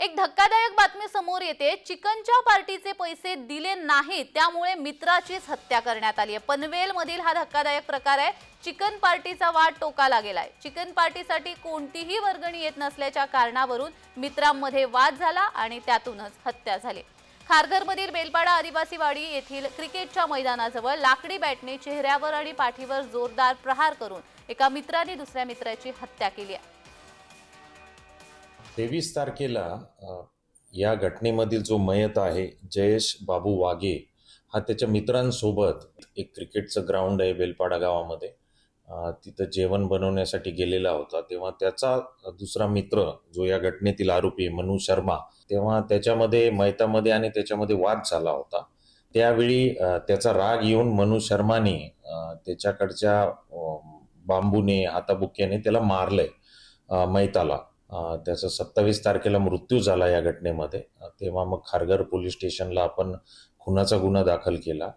एक धक्कादायक बातमी समोर येते. चिकनच्या पार्टीचे पैसे दिले नाहीत त्यामुळे मित्राचीच हत्या करण्यात आली आहे. पनवेलमधील हा धक्कादायक प्रकार आहे. चिकन पार्टीचा वाद टोकाला गेलाय. चिकन पार्टीसाठी कोणतीही वर्गणी येत नसल्याच्या कारणावरून मित्रांमध्ये वाद झाला आणि त्यातूनच हत्या झाली. खारघरमधील बेलपाडा आदिवासीवाडी येथील क्रिकेटच्या मैदानाजवळ लाकडी बॅटने चेहऱ्यावर आणि पाठीवर जोरदार प्रहार करून एका मित्राने दुसऱ्या मित्राची हत्या केली आहे. तेवीस तारखेला या घटनेमधील जो मयत आहे जयेश बाबू वाघे हा त्याच्या मित्रांसोबत एक क्रिकेटचं ग्राउंड आहे बेलपाडा गावामध्ये. तिथं जेवण बनवण्यासाठी गेलेला होता. तेव्हा त्याचा दुसरा मित्र जो या घटनेतील आरोपी आहे, मनु शर्मा तेव्हा त्याच्यामध्ये मयतामध्ये आणि त्याच्यामध्ये वाद झाला होता. त्यावेळी त्याचा राग येऊन मनु शर्माने त्याच्याकडच्या बांबूने हाताबुक्याने त्याला मारलंय मैताला त्याचा सत्तावीस तारखेला मृत्यू झाला या घटनेमध्ये. तेव्हा मग खारघर पोलीस स्टेशनला आपण खुनाचा गुन्हा दाखल केला.